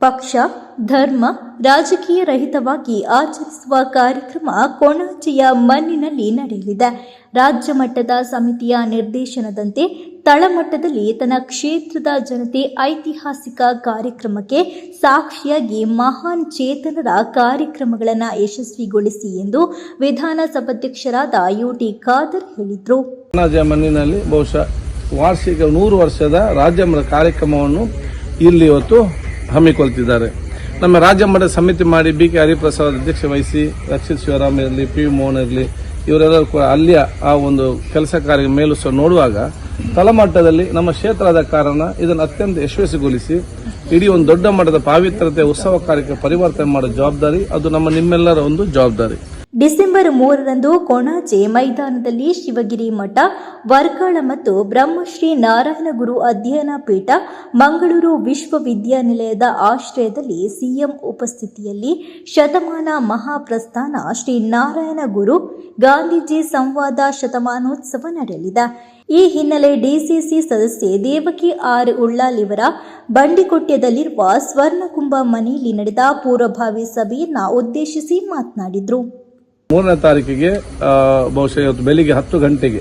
ಪಕ್ಷ, ಧರ್ಮ, ರಾಜಕೀಯ ರಹಿತವಾಗಿ ಆಚರಿಸುವ ಕಾರ್ಯಕ್ರಮ ಕೊಣಾಜೆಯ ಮಣ್ಣಿನಲ್ಲಿ ನಡೆಯಲಿದೆ. ರಾಜ್ಯ ಮಟ್ಟದ ಸಮಿತಿಯ ನಿರ್ದೇಶನದಂತೆ ತಳಮಟ್ಟದಲ್ಲಿ ತನ್ನ ಕ್ಷೇತ್ರದ ಜನತೆ ಐತಿಹಾಸಿಕ ಕಾರ್ಯಕ್ರಮಕ್ಕೆ ಸಾಕ್ಷಿಯಾಗಿ ಮಹಾನ್ ಚೇತನರ ಕಾರ್ಯಕ್ರಮಗಳನ್ನು ಯಶಸ್ವಿಗೊಳಿಸಿ ಎಂದು ವಿಧಾನಸಭಾಧ್ಯಕ್ಷರಾದ ಯುಟಿ ಖಾದರ್ ಹೇಳಿದರು. ಬಹುಶಃ ವಾರ್ಷಿಕ ನೂರು ವರ್ಷದ ರಾಜ್ಯ ಕಾರ್ಯಕ್ರಮವನ್ನು ಇಲ್ಲಿ ಇವತ್ತು ಹಮ್ಮಿಕೊಳ್ತಿದ್ದಾರೆ ನಮ್ಮ ರಾಜ್ಯ ಮಟ್ಟದ ಸಮಿತಿ ಮಾಡಿ ಬಿ ಕೆ ಹರಿಪ್ರಸಾದ್ ಅಧ್ಯಕ್ಷ ವಹಿಸಿ ರಕ್ಷಿತ್ ಶಿವರಾಮ್ ಇರಲಿ ಪಿ ವಿ ಮೋಹನ್ ಇರಲಿ, ಇವರೆಲ್ಲರೂ ಕೂಡ ಅಲ್ಲಿಯ ಆ ಒಂದು ಕೆಲಸ ಕಾರ್ಯ ಮೇಲೂ ಸಹ ನೋಡುವಾಗ ತಳಮಟ್ಟದಲ್ಲಿ ನಮ್ಮ ಕ್ಷೇತ್ರದ ಕಾರಣ ಇದನ್ನು ಅತ್ಯಂತ ಯಶಸ್ವಿಗೊಳಿಸಿ ಇಡೀ ಒಂದು ದೊಡ್ಡ ಮಟ್ಟದ ಪಾವಿತ್ರತೆ ಉತ್ಸವ ಕಾರ್ಯಕ್ಕೆ ಪರಿವರ್ತನೆ ಮಾಡೋ ಜವಾಬ್ದಾರಿ ಅದು ನಮ್ಮ ನಿಮ್ಮೆಲ್ಲರ ಒಂದು ಜವಾಬ್ದಾರಿ. ಡಿಸೆಂಬರ್ ಮೂರರಂದು ಕೊಣಾಜೆ ಮೈದಾನದಲ್ಲಿ ಶಿವಗಿರಿ ಮಠ, ವರ್ಗಾಳ ಮತ್ತು ಬ್ರಹ್ಮಶ್ರೀ ನಾರಾಯಣಗುರು ಅಧ್ಯಯನ ಪೀಠ, ಮಂಗಳೂರು ವಿಶ್ವವಿದ್ಯಾನಿಲಯದ ಆಶ್ರಯದಲ್ಲಿ ಸಿಎಂ ಉಪಸ್ಥಿತಿಯಲ್ಲಿ ಶತಮಾನ ಮಹಾಪ್ರಸ್ಥಾನ ಶ್ರೀ ನಾರಾಯಣ ಗುರು ಗಾಂಧೀಜಿ ಸಂವಾದ ಶತಮಾನೋತ್ಸವ ನಡೆಯಲಿದೆ. ಈ ಹಿನ್ನೆಲೆ ಡಿಸಿಸಿ ಸದಸ್ಯೆ ದೇವಕಿ ಆರ್ ಉಳ್ಳಾಲಿವರ ಬಂಡಿಕೊಟ್ಯದಲ್ಲಿರುವ ಸ್ವರ್ಣಕುಂಭ ಮನೆಯಲ್ಲಿ ನಡೆದ ಪೂರ್ವಭಾವಿ ಸಭೆಯನ್ನ ಉದ್ದೇಶಿಸಿ ಮಾತನಾಡಿದ್ರು. ಮೂರನೇ ತಾರೀಕಿಗೆ ಬಹುಶಃ ಇವತ್ತು ಬೆಳಿಗ್ಗೆ ಹತ್ತು ಗಂಟೆಗೆ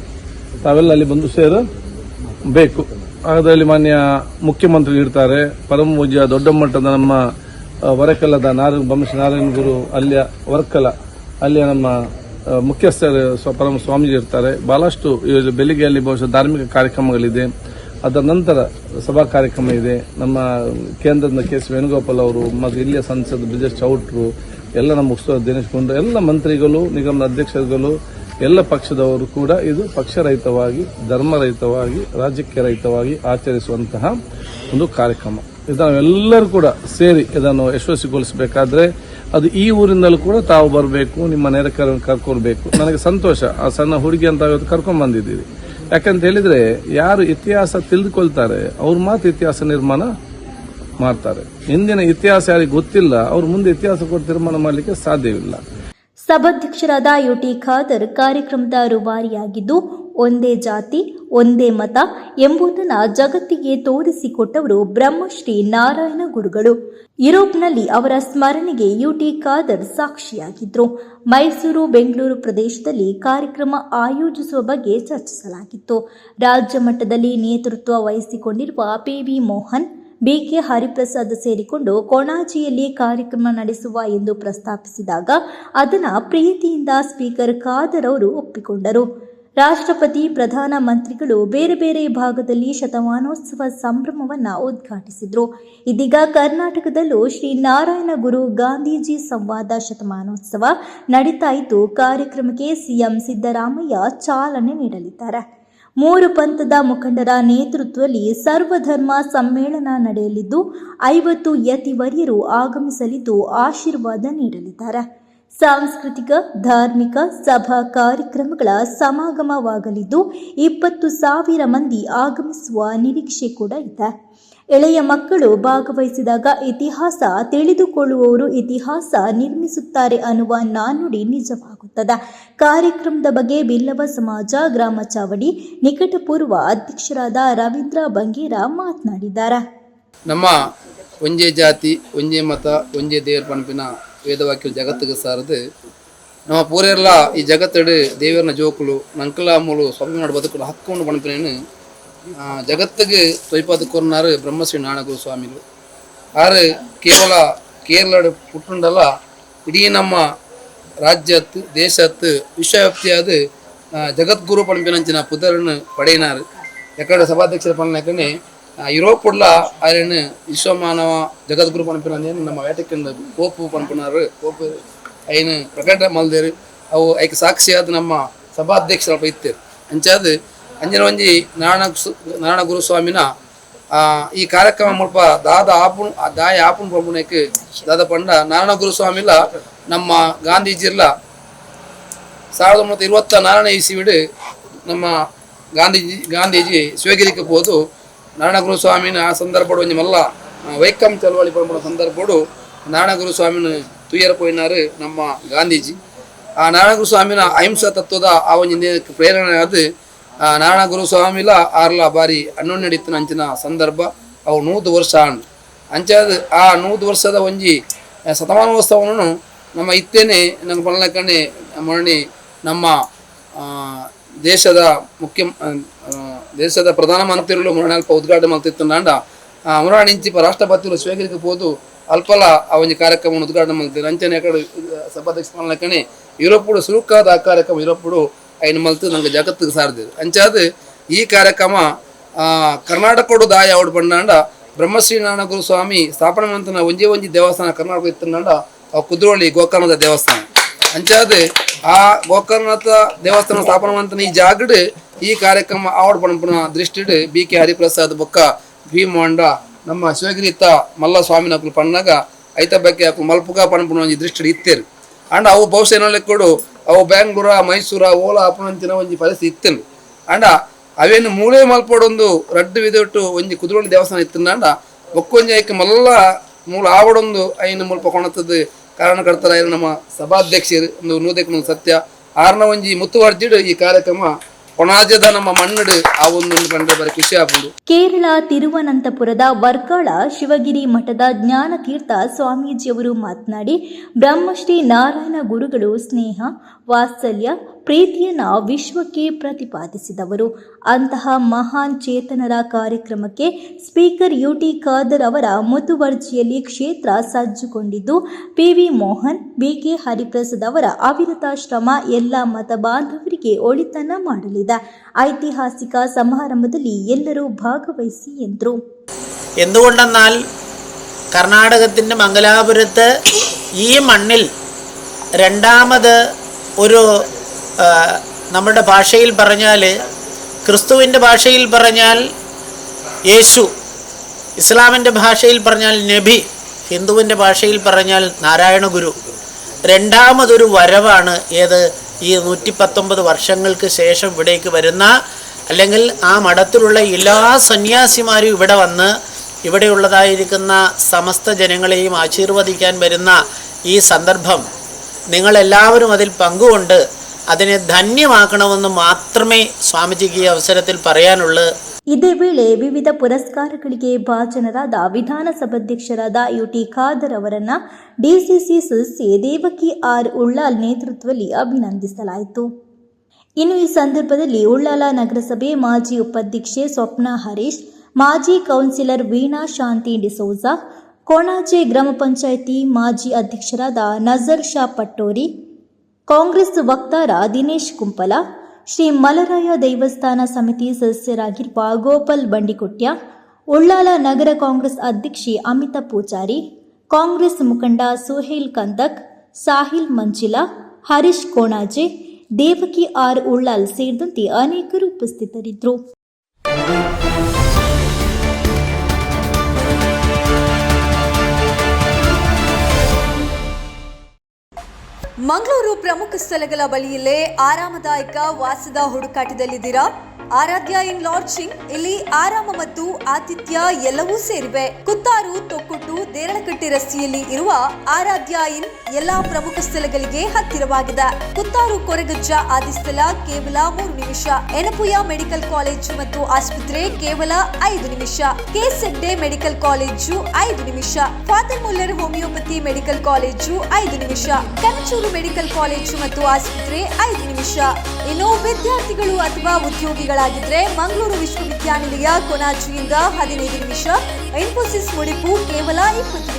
ತಾವೆಲ್ಲ ಅಲ್ಲಿ ಬಂದು ಸೇರಬೇಕು ಅದರಲ್ಲಿ ಮಾನ್ಯ ಮುಖ್ಯಮಂತ್ರಿ ಇರ್ತಾರೆ. ಪರಮ ಪೂಜ್ಯ ದೊಡ್ಡ ಮಟ್ಟದ ನಮ್ಮ ವರಕಲದ ನಾರಾಯಣ ಬಂಶ ನಾರಾಯಣ ಗುರು ಅಲ್ಲಿಯ ವರಕಲ, ಅಲ್ಲಿಯ ನಮ್ಮ ಮುಖ್ಯಸ್ಥ ಮುಖ್ಯಸ್ಥರು ಪರಮ ಸ್ವಾಮೀಜಿ ಇರ್ತಾರೆ. ಬಹಳಷ್ಟು ಬೆಳಿಗ್ಗೆ ಅಲ್ಲಿ ಬಹುಶಃ ಧಾರ್ಮಿಕ ಕಾರ್ಯಕ್ರಮಗಳಿದೆ. ಅದರ ನಂತರ ಸಭಾ ಕಾರ್ಯಕ್ರಮ ಇದೆ. ನಮ್ಮ ಕೇಂದ್ರದ ಕೆ ಸಿ ವೇಣುಗೋಪಾಲ್ ಅವರು, ಮತ್ತು ಇಲ್ಲಿಯ ಸಂಸದ ಬ್ರಿಜೇಶ್ ಚೌಟ್ರು ಎಲ್ಲ ನಮ್ಮ ಉಸ್ತುವಾರಿ ದಿನೇಶ್ ಗುಂಡು. ಎಲ್ಲ ಮಂತ್ರಿಗಳು, ನಿಗಮದ ಅಧ್ಯಕ್ಷರುಗಳು, ಎಲ್ಲ ಪಕ್ಷದವರು ಕೂಡ ಇದು ಪಕ್ಷರಹಿತವಾಗಿ, ಧರ್ಮರಹಿತವಾಗಿ, ರಾಜಕೀಯ ರಹಿತವಾಗಿ ಆಚರಿಸುವಂತಹ ಒಂದು ಕಾರ್ಯಕ್ರಮ. ಇದು ನಾವೆಲ್ಲರೂ ಕೂಡ ಸೇರಿ ಇದನ್ನು ಯಶಸ್ವಿಗೊಳಿಸಬೇಕಾದ್ರೆ ಅದು ಈ ಊರಿಂದಲೂ ಕೂಡ ತಾವು ಬರಬೇಕು, ನಿಮ್ಮ ನೆರೆಕರನ್ನು ಕರ್ಕೊಳ್ಬೇಕು. ನನಗೆ ಸಂತೋಷ, ಆ ಸಣ್ಣ ಹುಡುಗಿ ಅಂತ ಇವತ್ತು ಕರ್ಕೊಂಡು ಬಂದಿದ್ದೀರಿ. ಯಾಕಂತ ಹೇಳಿದ್ರೆ ಯಾರು ಇತಿಹಾಸ ತಿಳಿದುಕೊಳ್ತಾರೆ, ಅವ್ರು ಮಾತ್ರ ಇತಿಹಾಸ ನಿರ್ಮಾಣ ಮಾಡ್ತಾರೆ. ಹಿಂದಿನ ಇತಿಹಾಸ ಯಾರಿಗೆ ಗೊತ್ತಿಲ್ಲ, ಅವ್ರು ಮುಂದೆ ಇತಿಹಾಸ ಕೊಟ್ಟು ತೀರ್ಮಾನ ಮಾಡಲಿಕ್ಕೆ ಸಾಧ್ಯವಿಲ್ಲ. ಸಭಾಧ್ಯಕ್ಷರಾದ ಯುಟಿ ಖಾದರ್ ಕಾರ್ಯಕ್ರಮದ ರೂವಾರಿಯಾಗಿದ್ದು, ಒಂದೇ ಜಾತಿ, ಒಂದೇ ಮತ ಎಂಬುದನ್ನು ಜಗತ್ತಿಗೆ ತೋರಿಸಿಕೊಟ್ಟವರು ಬ್ರಹ್ಮಶ್ರೀ ನಾರಾಯಣ ಗುರುಗಳು. ಯುರೋಪ್ನಲ್ಲಿ ಅವರ ಸ್ಮರಣೆಗೆ ಯುಟಿ ಖಾದರ್ ಸಾಕ್ಷಿಯಾಗಿದ್ರು. ಮೈಸೂರು, ಬೆಂಗಳೂರು ಪ್ರದೇಶದಲ್ಲಿ ಕಾರ್ಯಕ್ರಮ ಆಯೋಜಿಸುವ ಬಗ್ಗೆ ಚರ್ಚಿಸಲಾಗಿತ್ತು. ರಾಜ್ಯ ಮಟ್ಟದಲ್ಲಿ ನೇತೃತ್ವ ವಹಿಸಿಕೊಂಡಿರುವ ಪಿವಿ ಮೋಹನ್ ಬಿಕೆ ಹರಿಪ್ರಸಾದ್ ಸೇರಿಕೊಂಡು ಕೊಣಾಜಿಯಲ್ಲಿ ಕಾರ್ಯಕ್ರಮ ನಡೆಸುವ ಎಂದು ಪ್ರಸ್ತಾಪಿಸಿದಾಗ ಅದನ್ನ ಪ್ರೀತಿಯಿಂದ ಸ್ಪೀಕರ್ ಖಾದರ್ ಅವರು ಒಪ್ಪಿಕೊಂಡರು. ರಾಷ್ಟ್ರಪತಿ, ಪ್ರಧಾನ ಮಂತ್ರಿಗಳು ಬೇರೆ ಬೇರೆ ಭಾಗದಲ್ಲಿ ಶತಮಾನೋತ್ಸವ ಸಂಭ್ರಮವನ್ನ ಉದ್ಘಾಟಿಸಿದ್ರು. ಇದೀಗ ಕರ್ನಾಟಕದಲ್ಲೂ ಶ್ರೀ ನಾರಾಯಣ ಗುರು ಗಾಂಧೀಜಿ ಸಂವಾದ ಶತಮಾನೋತ್ಸವ ನಡೀತಾ ಇದ್ದು, ಕಾರ್ಯಕ್ರಮಕ್ಕೆ ಸಿಎಂ ಸಿದ್ದರಾಮಯ್ಯ ಚಾಲನೆ ನೀಡಲಿದ್ದಾರೆ. ಮೂರು ಪಂಥದ ಮುಖಂಡರ ನೇತೃತ್ವದಲ್ಲಿ ಸರ್ವಧರ್ಮ ಸಮ್ಮೇಳನ ನಡೆಯಲಿದ್ದು, ಐವತ್ತು ಯತಿವರ್ಯರು ಆಗಮಿಸಲಿದ್ದು ಆಶೀರ್ವಾದ ನೀಡಲಿದ್ದಾರೆ. ಸಾಂಸ್ಕೃತಿಕ, ಧಾರ್ಮಿಕ, ಸಭಾ ಕಾರ್ಯಕ್ರಮಗಳ ಸಮಾಗಮವಾಗಲಿದ್ದು, ಇಪ್ಪತ್ತು ಸಾವಿರ ಮಂದಿ ಆಗಮಿಸುವ ನಿರೀಕ್ಷೆ ಕೂಡ ಇದೆ. ಎಳೆಯ ಮಕ್ಕಳು ಭಾಗವಹಿಸಿದಾಗ ಇತಿಹಾಸ ತಿಳಿದುಕೊಳ್ಳುವವರು ಇತಿಹಾಸ ನಿರ್ಮಿಸುತ್ತಾರೆ ಅನ್ನುವ ನಾನುಡಿ ನಿಜವಾಗುತ್ತದೆ. ಕಾರ್ಯಕ್ರಮದ ಬಗ್ಗೆ ಬಿಲ್ಲವ ಸಮಾಜ, ಗ್ರಾಮ ಚಾವಡಿ, ನಿಕಟಪೂರ್ವ ಅಧ್ಯಕ್ಷರಾದ ರವೀಂದ್ರ ಬಂಗೇರ ಮಾತನಾಡಿದ್ದಾರೆ. ನಮ್ಮ ಒಂಜೇ ಜಾತಿ, ಒಂಜೇ ಮತ, ಒಂಜೇ ದೇವರ ಪಣಪಿನ ವೇದವಾಕ್ಯ ಜಗತ್ತಿಗೆ ಸಾರದು, ನಮ್ಮ ಪೂರೆಲ್ಲ ಈ ಜಗತ್ತಡು ದೇವರನ ಜೋಕುಲು, ನಂಕಲಾಮೂಲು ಸ್ವಾಮಿ ಬದುಕಲು ಹಕ್ಕೊಂಡು ಪಣಪಿನೇನು ஜகத்துக்கு தொய்ப்பாத்து கூறினார் பிரம்மஸ்ரீ ஞானகுரு ಸ್ವಾಮಿಗಳು ஆறு ಕೇವಲ ಕೇರಳದ ಪುಟ್ಟುಂಡಲ್ಲ, ಇಡೀ ನಮ್ಮ ರಾಜ್ಯತ್ತು ದೇಶತ್ತು ವಿಶ್ವವ್ಯಾಪ್ತಿಯಾದ ಜಗದ್ಗುರು ಪಂಪಿನಂಚಿನ ಪುದರನ್ನು ಪಡೆಯಿನಾರು. ಎಕಡೆ ಸಭಾಧ್ಯಕ್ಷರ ಪಂಪಿನಕನೆ ಯುರೋಪ್ ಉಡ್ಲ ಆಯನ ವಿಶ್ವ ಮಾನವ ಜಗದ್ಗುರು ನಮ್ಮ ವೇಟಕ್ಕೆ ಕೋಪು ಪಂಪಿನಾರು ಕೋಪು ಅಯ್ಯನ ಪ್ರಕಟ ಮಲ್ದೇರು, ಅವು ಐಕ ಸಾಕ್ಷಿಯಾದ ನಮ್ಮ ಸಭಾಧ್ಯಕ್ಷರ ಇತ್ತೇರು. ಅಂಚಾದ ಅಂಜನ ಒಂಜಿ ನಾರಾಯಣ ನಾರಾಯಣ ಗುರುಸ್ವಾಮಿನ ಕಾರ್ಯಕ್ರಮ ಮುಲ್ಪ ದಾದ ಆ, ದಾಯ ಆಪುನ್ ಪಂಪುನಕ್ಕೆ ದಾದ ಪಂಡ ನಾರಾಯಣ ಗುರುಸ್ವಾಮಿಲ ನಮ್ಮ ಗಾಂಧೀಜಿರ್ಲ ಸಾವಿರದ ಒಂಬೈನೂರ ಇರುವತ್ತ ನಾರಾಯಣ ಇಸಿವಿಡು ನಮ್ಮ ಗಾಂಧೀಜಿ ಗಾಂಧೀಜಿ ಶಿವಗಿರಿಗೆ ಹೋದು ನಾರಾಯಣ ಗುರುಸ್ವಾಮಿನ ಆ ಸಂದರ್ಭಡು ಒಂಜಿ ಮಲ್ಲ ವೈಕಮ್ ವೈಕಂ ಚಳವಳಿ ಪಂಪುನ ಸಂದರ್ಭಡು ನಾರಾಯಣ ಗುರುಸ್ವಾಮಿನ ತುಯ್ಯರ ಪೋಯಿನಾರು ನಮ್ಮ ಗಾಂಧೀಜಿ. ಆ ನಾರಾಯಣ ಗುರುಸ್ವಾಮಿನ ಅಹಿಂಸಾ ತತ್ವದ ಆ ಒಂದು ಪ್ರೇರಣೆ ಅದು ನಾರಾಯಣ ಗುರುಸ್ವಾಮಿಲ ಆರ್ಲ ಬಾರಿ ಹನ್ನೊಂದು ಅಂಚಿನ ಸಂದರ್ಭ, ಅವು ನೂತು ವರ್ಷ ಅಂಚಾದ ಆ ನೂತು ವರ್ಷದ ಒಂಜಿ ಶತಮಾನೋತ್ಸವವನ್ನು ನಮ್ಮ ಇತ್ತೇನೆ, ನಮ್ಮ ಕಣ್ಣೆ, ಮರಣಿ, ನಮ್ಮ ದೇಶದ ಮುಖ್ಯ ದೇಶದ ಪ್ರಧಾನಮಂತ್ರಿಗಳು ಮುರಣಿ ಅಲ್ಪ ಉದ್ಘಾಟನೆ ಮಾಡ್ತಿತ್ತು ನಾಂಡ. ಮುರಾಣಿಂಚಿ ರಾಷ್ಟ್ರಪತಿಗಳು ಸ್ವೀಕರಿಕೆ ಹೋದು ಅಲ್ಪಲ ಆ ಒಂದು ಕಾರ್ಯಕ್ರಮವನ್ನು ಉದ್ಘಾಟನೆ ಮಾಡ್ತಾರೆ ಅಂಚನೆ ಕಡೆ ಸಭಾಧ್ಯಕ್ಷ ಪಲ್ಲಕ್ಕನೆ ಯುರೋಪುಡು ಸುರುಕಾದ ಆ ಕಾರ್ಯಕ್ರಮ ಯುರೋಪುಡು ಐನು ಮಲ್ತು ನಂಗೆ ಜಗತ್ತಿಗೆ ಸಾರ್ದಿರು ಅಂಚಾದ ಈ ಕಾರ್ಯಕ್ರಮ ಕರ್ನಾಟಕೋಡು ದಾಯ ಅವಡು ಬಂಡಾಂಡ ಬ್ರಹ್ಮಶ್ರೀ ನಾರಾಯಣ ಗುರು ಸ್ವಾಮಿ ಸ್ಥಾಪನೆ ಮಂತನ ಒಂಜಿ ಒಂಜಿ ದೇವಸ್ಥಾನ ಕರ್ನಾಟಕ ಇತ್ತಂಡ ಕುದ್ರೋಳಿ ಗೋಕರ್ಣದ ದೇವಸ್ಥಾನ. ಅಂಚಾದ ಆ ಗೋಕರ್ಣದ ದೇವಸ್ಥಾನ ಸ್ಥಾಪನೆ ಮಂತನ ಈ ಜಾಗಡ್ ಈ ಕಾರ್ಯಕ್ರಮ ಆವಡ್ ಪನ್ಪುನ ದೃಷ್ಟಿಡ್ ಬಿ ಕೆ ಹರಿಪ್ರಸಾದ್ ಬೊಕ್ಕ ಭೀಮಾಂಡ ನಮ್ಮ ಶಿವಗಿರಿತ ಮಲ್ಲ ಸ್ವಾಮಿ ನಕಲು ಪಣ್ಣಾಗ ಐತ ಬಗ್ಗೆ ಮಲ್ಪುಗ ಪನ್ಪುನ ಒಂಜಿ ದೃಷ್ಟಿ ಇತ್ತೇರು. ಅಂಡ್ ಅವು ಬಹುಶಃ ಏನೊಲೆಕ್ಕೂಡು ಅವು ಬ್ಯಾಂಗ್ಳೂರ, ಮೈಸೂರ, ಓಲಾ ಅಪನಂಚಿನ ಒಂಜಿ ಪರಿಸ್ಥಿತಿ ಇತ್ತು ಅಂಡ ಅವೇನು ಮೂಳೆ ಮಲ್ಪಡೊಂದು ರಡ್ಡು ವಿದೊಟ್ಟು ಒಂಜಿ ಕುದುರೋಳಿ ದೇವಸ್ಥಾನ ಇತ್ತಂಡ ಒಕ್ಕೊಂಜಿ ಐಕೆ ಮಲ್ಲ ಮೂಲ ಆವಡೊಂದು ಐನು ಮುಲ್ಪ ಕಾರಣ ಕಾರಣಕರ್ತರ ಐನ ನಮ್ಮ ಸಭಾಧ್ಯಕ್ಷರು, ಒಂದು ಸತ್ಯ. ಆರ್ನ ಒಂಜಿ ಮುತ್ತುವರ್ಜಿಡು ಈ ಕಾರ್ಯಕ್ರಮ ಕೊಣಾಜದ ನಮ್ಮ ಮಣ್ಣಡು ಆ ಒಂದು ಕಂಡ್ರೆ ಬರೀ ಕೇರಳ ತಿರುವನಂತಪುರದ ವರ್ಕಳ ಶಿವಗಿರಿ ಮಠದ ಜ್ಞಾನತೀರ್ಥ ಸ್ವಾಮೀಜಿಯವರು ಮಾತನಾಡಿ, ಬ್ರಹ್ಮಶ್ರೀ ನಾರಾಯಣ ಗುರುಗಳು ಸ್ನೇಹ ವಾತ್ಸಲ್ಯ ಪ್ರೀತಿಯನ್ನ ವಿಶ್ವಕ್ಕೆ ಪ್ರತಿಪಾದಿಸಿದವರು ಅಂತಹ ಮಹಾನ್ ಚೇತನರ ಕಾರ್ಯಕ್ರಮಕ್ಕೆ ಸ್ಪೀಕರ್ ಯುಟಿ ಖಾದರ್ ಅವರ ಮುತುವರ್ಜಿಯಲ್ಲಿ ಕ್ಷೇತ್ರ ಸಜ್ಜುಗೊಂಡಿದ್ದು ಪಿವಿ ಮೋಹನ್ ಬಿಕೆ ಹರಿಪ್ರಸಾದ್ ಅವರ ಅವಿರತ ಶ್ರಮ ಎಲ್ಲ ಮತ ಬಾಂಧವರಿಗೆ ಒಳಿತನ್ನ ಮಾಡಲಿದೆ ಐತಿಹಾಸಿಕ ಸಮಾರಂಭದಲ್ಲಿ ಎಲ್ಲರೂ ಭಾಗವಹಿಸಿ ಎಂದರು എന്തുകൊണ്ടെന്നാൽ കർണാടകത്തിൻ്റെ മംഗലാപുരത്ത് ഈ മണ്ണിൽ രണ്ടാമത് ഒരു നമ്മുടെ ഭാഷയിൽ പറഞ്ഞാൽ ക്രിസ്തുവിന്റെ ഭാഷയിൽ പറഞ്ഞാൽ യേശു ഇസ്ലാമിന്റെ ഭാഷയിൽ പറഞ്ഞാൽ നബി ഹിന്ദുവിന്റെ ഭാഷയിൽ പറഞ്ഞാൽ നാരായണ ഗുരു. രണ്ടാമതൊരു വരവാണ് ഏത്? ഈ നൂറ്റി പത്തൊമ്പത് വർഷങ്ങൾക്ക് ശേഷം ഇവിടേക്ക് വരുന്ന അല്ലെങ്കിൽ ആ മഠത്തിലുള്ള എല്ലാ സന്യാസിമാരും ഇവിടെ വന്ന് ഇവിടെയുള്ളതായിരിക്കുന്ന സമസ്ത ജനങ്ങളെയും ആശീർവദിക്കാൻ വരുന്ന ഈ സന്ദർഭം. നിങ്ങളെല്ലാവരും അതിൽ പങ്കുകൊണ്ട് അതിനെ ധന്യമാക്കണമെന്ന് മാത്രമേ സ്വാമിജിക്ക് ഈ അവസരത്തിൽ പറയാനുള്ളൂ ಇದೇ ವೇಳೆ ವಿವಿಧ ಪುರಸ್ಕಾರಗಳಿಗೆ ಭಾಜನರಾದ ವಿಧಾನಸಭಾಧ್ಯಕ್ಷರಾದ ಯುಟಿ ಖಾದರ್ ಅವರನ್ನ ಡಿಸಿಸಿ ಸದಸ್ಯೆ ದೇವಕಿ ಆರ್ ಉಳ್ಳಾಲ್ ನೇತೃತ್ವದಲ್ಲಿ ಅಭಿನಂದಿಸಲಾಯಿತು ಇನ್ನು ಈ ಸಂದರ್ಭದಲ್ಲಿ ಉಳ್ಳಾಲ ನಗರಸಭೆ ಮಾಜಿ ಉಪಾಧ್ಯಕ್ಷೆ ಸ್ವಪ್ನ ಹರೀಶ್ ಮಾಜಿ ಕೌನ್ಸಿಲರ್ ವೀಣಾ ಶಾಂತಿ ಡಿಸೋಜಾ ಕೊಣಾಜೆ ಗ್ರಾಮ ಪಂಚಾಯಿತಿ ಮಾಜಿ ಅಧ್ಯಕ್ಷರಾದ ನಜರ್ ಶಾ ಪಟ್ಟೋರಿ, ಕಾಂಗ್ರೆಸ್ ವಕ್ತಾರ ದಿನೇಶ್ ಕುಂಪಲ, ಶ್ರೀ ಮಲರಾಯ ದೇವಸ್ಥಾನ ಸಮಿತಿ ಸದಸ್ಯರಾಗಿರುವ ಗೋಪಾಲ್ ಬಂಡಿಕೊಟ್ಯ, ಉಳ್ಳಾಲ ನಗರ ಕಾಂಗ್ರೆಸ್ ಅಧ್ಯಕ್ಷೆ ಅಮಿತಾ ಪೂಜಾರಿ, ಕಾಂಗ್ರೆಸ್ ಮುಖಂಡ ಸುಹೇಲ್ ಕಂದಕ್, ಸಾಹಿಲ್ ಮಂಜಿಲಾ, ಹರೀಶ್ ಕೋಣಾಜೆ, ದೇವಕಿ ಆರ್ ಉಳ್ಳಾಲ್ ಸೇರಿದಂತೆ ಅನೇಕರು ಉಪಸ್ಥಿತರಿದ್ದರು. ಮಂಗಳೂರು ಪ್ರಮುಖ ಸ್ಥಳಗಳ ಬಳಿಯಲ್ಲೇ ಆರಾಮದಾಯಕ ವಾಸದ ಹುಡುಕಾಟದಲ್ಲಿದ್ದೀರಾ? ಆರಾಧ್ಯ ಇನ್ ಲಾಡ್ಜಿಂಗ್, ಇಲ್ಲಿ ಆರಾಮ ಮತ್ತು ಆತಿಥ್ಯ ಎಲ್ಲವೂ ಸೇರಿವೆ. ಕುತ್ತಾರು ತೊಕ್ಕುಟ್ಟು ದೇರಳಕಟ್ಟೆ ರಸ್ತೆಯಲ್ಲಿ ಇರುವ ಆರಾಧ್ಯ ಇನ್ ಎಲ್ಲಾ ಪ್ರಮುಖ ಸ್ಥಳಗಳಿಗೆ ಹತ್ತಿರವಾಗಿದೆ. ಕುತ್ತಾರು ಆದಿ ಸ್ಥಳ ಕೇವಲ ಮೂರು ನಿಮಿಷ. ಎನಪುಯ ಮೆಡಿಕಲ್ ಕಾಲೇಜು ಮತ್ತು ಆಸ್ಪತ್ರೆ ಕೇವಲ ಐದು ನಿಮಿಷ. ಕೆಸೆಡ್ಡೆ ಮೆಡಿಕಲ್ ಕಾಲೇಜು ಐದು ನಿಮಿಷ. Father Muller homeopathy medical college ಐದು ನಿಮಿಷ. ಕನಚೂರು ಮೆಡಿಕಲ್ ಕಾಲೇಜು ಮತ್ತು ಆಸ್ಪತ್ರೆ ಐದು ನಿಮಿಷ. ಇನ್ನು ವಿದ್ಯಾರ್ಥಿಗಳು ಅಥವಾ ಉದ್ಯೋಗಿಗಳಾಗಿದ್ರೆ ಮಂಗಳೂರು ವಿಶ್ವವಿದ್ಯಾನಿಲಯ ಕೊನಾಜಿಯಿಂದ ಹದಿನೈದು ನಿಮಿಷ. ಇನ್ಫೋಸಿಸ್ ಮುಡಿಪು ಕೇವಲ ಇಪ್ಪತ್ತು